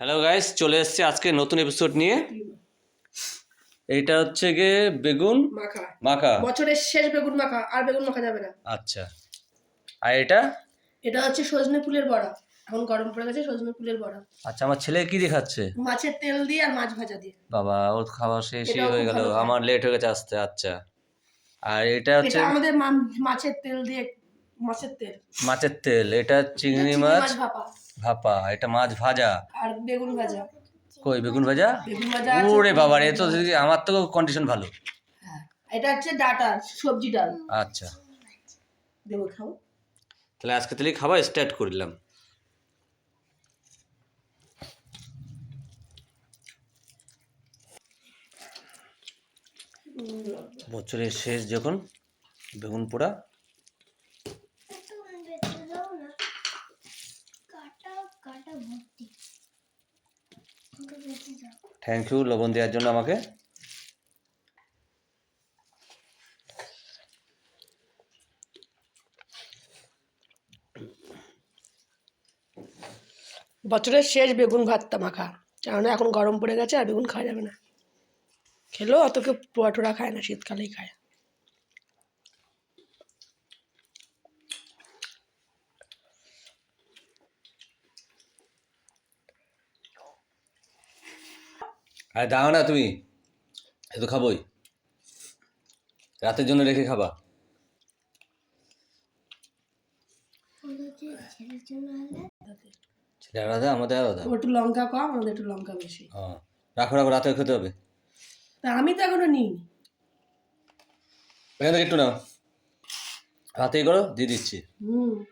Hello guys চলে এসেছি আজকে নতুন এপিসোড নিয়ে। এটা হচ্ছে গিয়ে বেগুন মাখা। মাখা। বছরের শেষ বেগুন মাখা আর বেগুন মাখা যাবে না। আচ্ছা। আর এটা? এটা হচ্ছে সজনে ফুলের বড়া। এখন গরম পড়ে গেছে সজনে ফুলের বড়া। আচ্ছা আমার ছেলে কি দেখাচ্ছে মাছের তেল দিয়ে আর মাছ ভাজা দিয়ে। বাবা ওর খাওয়া শেষই এটাও হয়ে গেল। আমার লেট হয়ে গেছে আসতে। আচ্ছা। আর এটা হচ্ছে আমাদের মাছের তেল দিয়ে মাছের তেল। মাছের তেল। এটা চিংড়ি মাছ ভাপা। ভাপা এটা মাছ ভাজা। আর বেগুন ভাজা। কই বেগুন ভাজা? বেগুন ভাজা আছে। ওরে বাবা এ তো দেখি আমার তো কন্ডিশন ভালো। হ্যাঁ এটা হচ্ছে ডাটা সবজি ডাল। আচ্ছা। দেবো খাও তাহলে আজকে তাহলে খাবার স্টার্ট করলাম বছরের শেষ যখন বেগুন পোড়া থ্যাংক ইউ লবণ দেওয়ার জন্য আমাকে। বছরের শেষ বেগুন ভাতটা মাখা, কেননা এখন গরম পড়ে গেছে আর বেগুন খাওয়া যাবে না। খেলেও অত কেউ পোয়া টোয়া খায় না, শীতকালেই খায়। আরে দাও না তুমি। এ তো খাবোই। রাতের জন্য রেখে খাবা। ছেলে আলাদা আমাদের আলাদা। ও একটু লঙ্কা কম আমাদের একটু লঙ্কা বেশি। হ্যাঁ রাখো রাখো রাতে খেতে হবে। তা আমি তো এখনও নিইনি। এখান থেকে একটু নাও। হাতেই করো দিয়ে দিচ্ছি। হুম।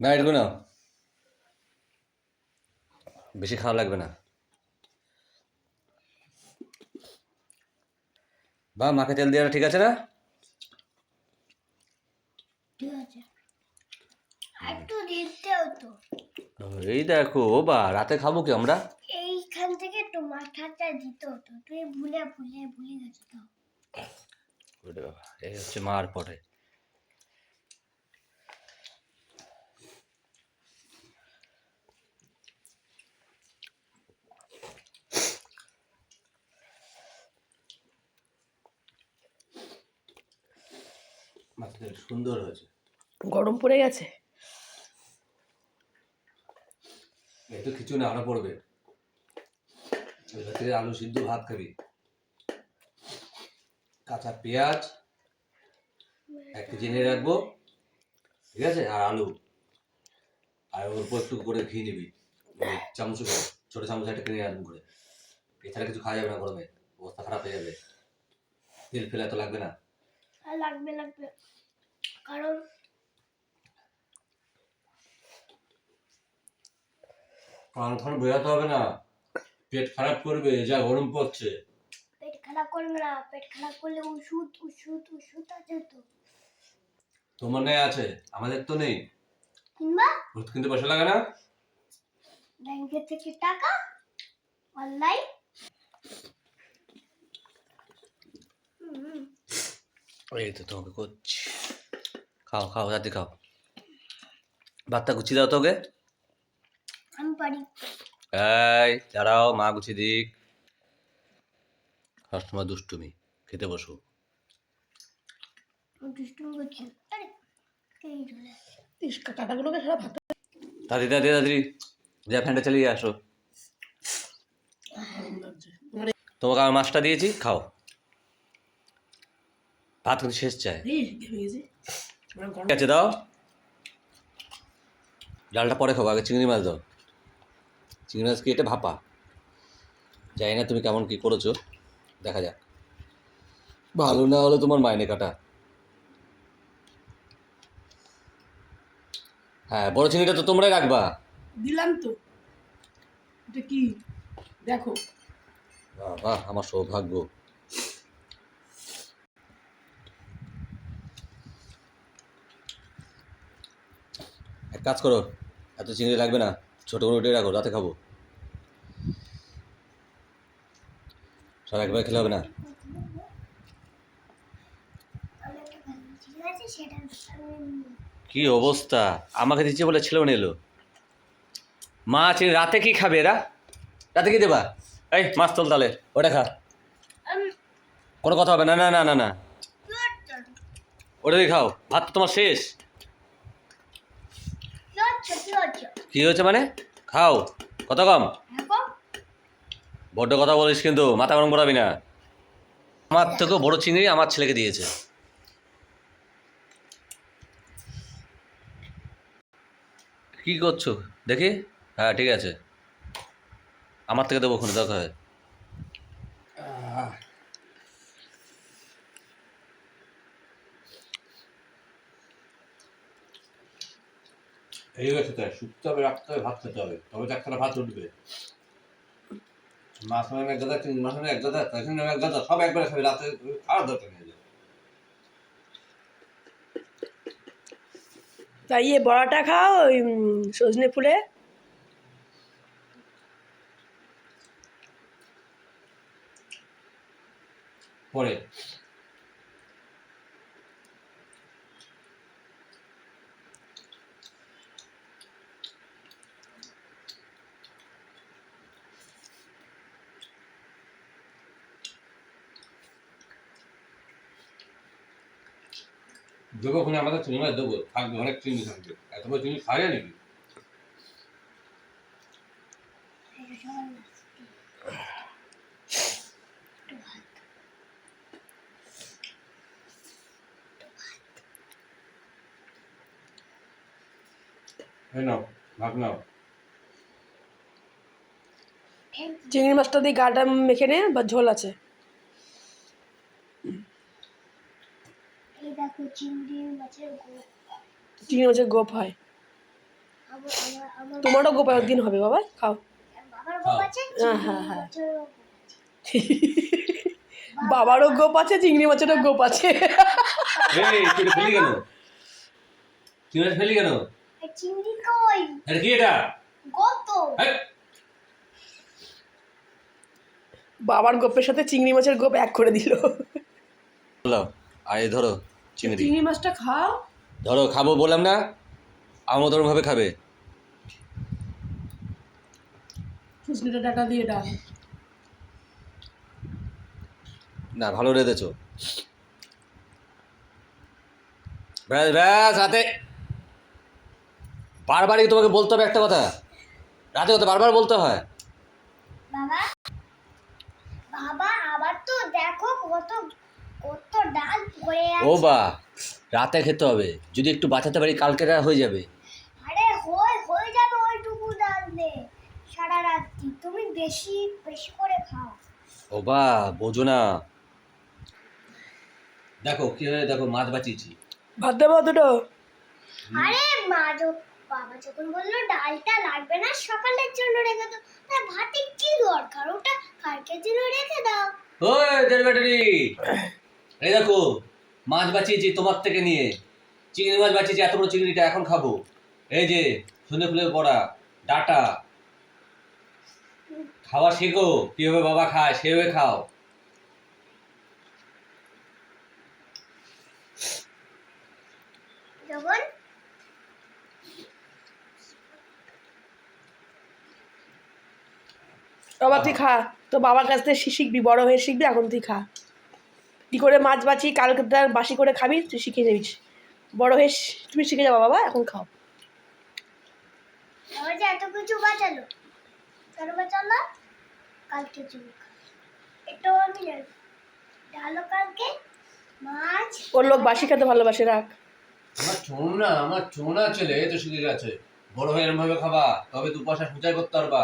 না এটুকু নাও। বেশি খাওয়া লাগবে না। বা মাকে তেল দেওয়াটা ঠিক আছে না? ঠিক আছে। হতো। এই দেখো ও বা রাতে খাব কি আমরা? এইখান থেকে একটু মাথাটা দিতে হতো। তুই ভুলে ভুলে ভুলে গেছো তো। বাবা এই হচ্ছে মার পরে। মাছটা সুন্দর হয়েছে। গরম পড়ে গেছে? কিছু না আরও পড়বে। আলু সিদ্ধ ভাত খাবি। কাঁচা পেঁয়াজ এক কেজি নিয়ে রাখব ঠিক আছে? আর আলু। আর ওর উপর একটু করে ঘি নিবি। চামচ ছোটো চামচ একটা কিনে আনব করে। এছাড়া কিছু খাওয়া যাবে না গরমে। অবস্থা খারাপ হয়ে যাবে। তেল ফেলা তো লাগবে না। লাগবে লাগবে। কারণ তখন বোঝাতে হবে না। পেট খারাপ করবে যা গরম পড়ছে। পেট খারাপ করবে না পেট খারাপ করলে ওষুধ ওষুধ ওষুধ আছে তো। তোমার নেই আছে? আমাদের তো নেই। কিংবা? ওষুধ কিনতে পয়সা লাগে না? ব্যাংকের থেকে টাকা অনলাইন। এই তো তোমাকে করছি। খাও খাও রাতে খাও। ভাতটা গুছিয়ে দাও তোকে। আমি পারি। এই দাঁড়াও মা গুছিয়ে দিক। সবসময় দুষ্টুমি খেতে বসো। দাদি দাদি দাদি যা ফ্যানটা চালিয়ে আসো। তোমাকে আমি মাছটা দিয়েছি খাও। ভাত কিন্তু শেষ চায়। ঠিক আছে দাও। ডালটা পরে খাব আগে চিংড়ি মাছ দাও। চিংড়ি মাছ কি এটা ভাপা। জানি না তুমি কেমন কি করেছ দেখা যাক। ভালো না হলে তোমার মাইনে কাটা। হ্যাঁ বড় চিংড়িটা তো তোমরাই রাখবা। দিলাম তো। এটা কি? দেখো। বাহ আমার সৌভাগ্য। এক কাজ করো এত চিংড়ি লাগবে না ছোটো করে উঠে রাখো রাতে খাব। সব একবার খেলে হবে না। আছে কি অবস্থা? আমাকে দিচ্ছে বলে ছেলেও নিলো মাছ এই রাতে কি খাবে এরা? রাতে কি দেবা? এই মাছ তোল তাহলে ওটা খা। কোনো কথা হবে না না না না না। ওটাই খাও ভাত তো তোমার শেষ। কি হয়েছে মানে? খাও। কত কম। বড্ড কথা বলিস কিন্তু মাথা গরম করাবি না। আমার থেকেও বড় চিংড়ি আমার ছেলেকে দিয়েছে। কি করছ? দেখি? হ্যাঁ ঠিক আছে। আমার থেকে দেবো ওখানে দেখা হয়। এই হয়েছে তাই শুকতে হবে রাখতে হবে ভাত খেতে হবে। তবে তো ভাত উঠবে। মাছ মানে এক গাদা মাছ মানে এক গাদা তখন এক গাদা সব একবারে খাবে রাতে খাওয়ার দরকার নেই তাই ইয়ে বড়াটা খাও ওই সজনে ফুলে? পরে। দেবো ওখানে আমাদের চিংড়ি মাছ দেবো থাকবে অনেক চিংড়ি থাকবে এত বড় চিংড়ি খাওয়া যায় নাকি এই নাও ভাগ নাও চিংড়ি মাছটা দিয়ে গাটা মেখে নে বা ঝোল আছে এই দেখো চিংড়ি মাছের গোপ হয়। আমার আমার আমার তোমারও গোপ একদিন হবে বাবা খাও। বাবার গোপ আছে? হ্যাঁ, হ্যাঁ, হ্যাঁ। বাবারও গোপ আছে চিংড়ি মাছেরও গোপ আছে। এই তুই এটা ফেলি কেন? চিংড়ি মাছ ফেলি কেন? চিংড়ি কই? এটা কি এটা? গোপ তো। বাবার গোপের সাথে চিংড়ি মাছের গোপ এক করে দিল। বললাম আর ধরো চিংড়ি চিংড়ি মাছটা খাও। ধরো খাব বললাম না আমতরম ভাবে খাবে। ডাটা দিয়ে ডাল। না ভালো রেঁধেছো। ব্যাস ব্যাস রাতে। বারবারই তোমাকে বলতে হবে একটা কথা। রাতে কথা বারবার বলতে হয়। বাবা বাবা আবার তো দেখো কত ডাল পড়ে ও বা রাতে খেতে হবে। যদি একটু বাঁচাতে পারি কালকে হয়ে যাবে। আরে হয়ে হয়ে যাবে ওইটুকু ডাল দে সারা রাত্রি তুমি বেশি বেশি করে খাও। ও বা বোঝো না। দেখো কি হয়ে দেখো মাছ বাঁচিয়েছি। ভাত দেবো দুটো? আরে মা যো- বাবা যখন বলল ডালটা লাগবে না সকালের জন্য রেখে দাও তা ভাতে কি দরকার? ওটা কালকের জন্য রেখে দাও। ওই এই দেখো মাছ বাঁচিয়েছি তোমার থেকে নিয়ে। চিংড়ি মাছ বাঁচিয়েছি এত বড় চিংড়িটা এখন খাব। এই যে সন্ধে ফুলের পড়া ডাটা। খাওয়া শেখো কীভাবে বাবা খায় সেভাবে খাও। যখন বাবা তুই খা। তো বাবার কাছ থেকে শিখবি বড় হয়ে শিখবি এখন তুই খা। কী করে মাছ বাছি কালকে তার বাসি করে খাবি তুই শিখে যাবি বড় হয়ে তুমি শিখে যাব বাবা এখন খাও। আমার এত কিছু বাঁচালো কেন বাঁচালো? কালকে জন্য এটাও আমি জানি। কালকে মাছ ওর লোক বাসি খেতে ভালোবাসে রাখ। আমার চোনা আমার চোনা ছেলে তো শিখে গেছে বড় হয়ে এরম ভাবে খাবা তবে দু পয়সা সঞ্চয় করতে পারবা।